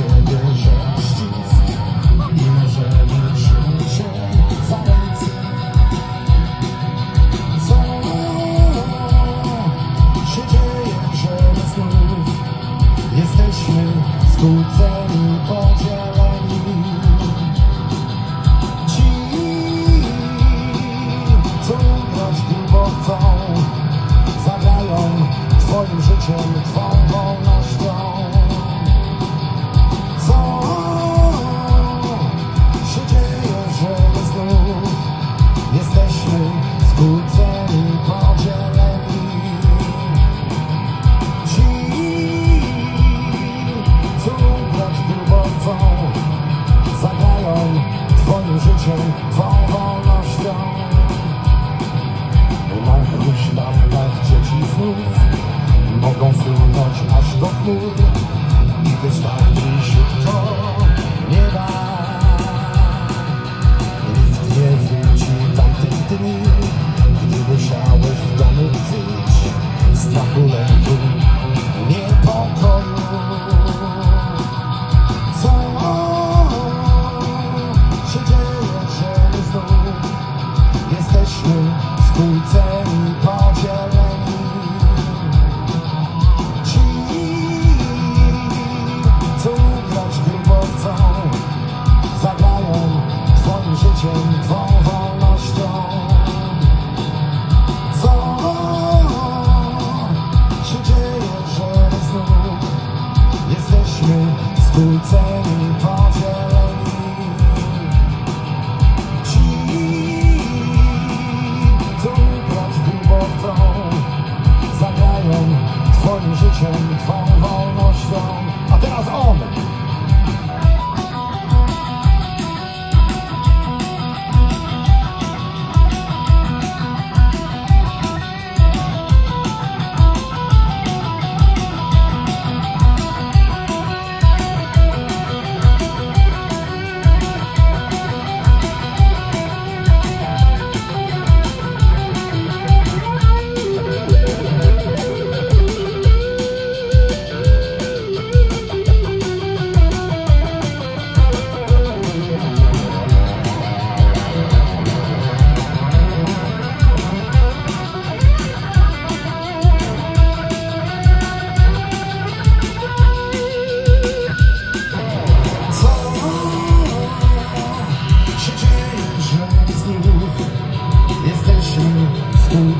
siebie, ścisk i możemy czuć się. Co się dzieje, że my jesteśmy skłóceni, podzieleni. Ci, co grać piwo chcą, zagrają twoim życiem, twą wolnością. naszą wolnością Markuś mam lat dzieci znów Mogą wpłynąć aż do chmur. 就在你旁边。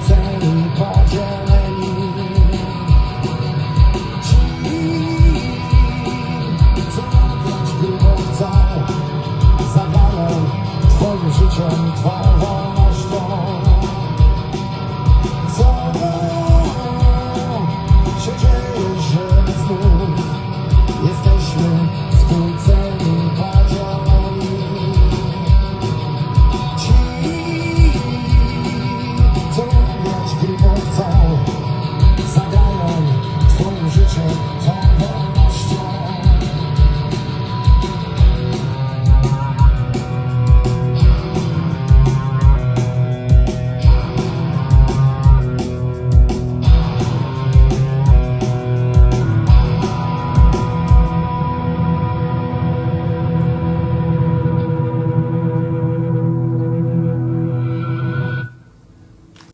więcej podzieleni. Życiem twą wolnością. Co że znów jesteśmy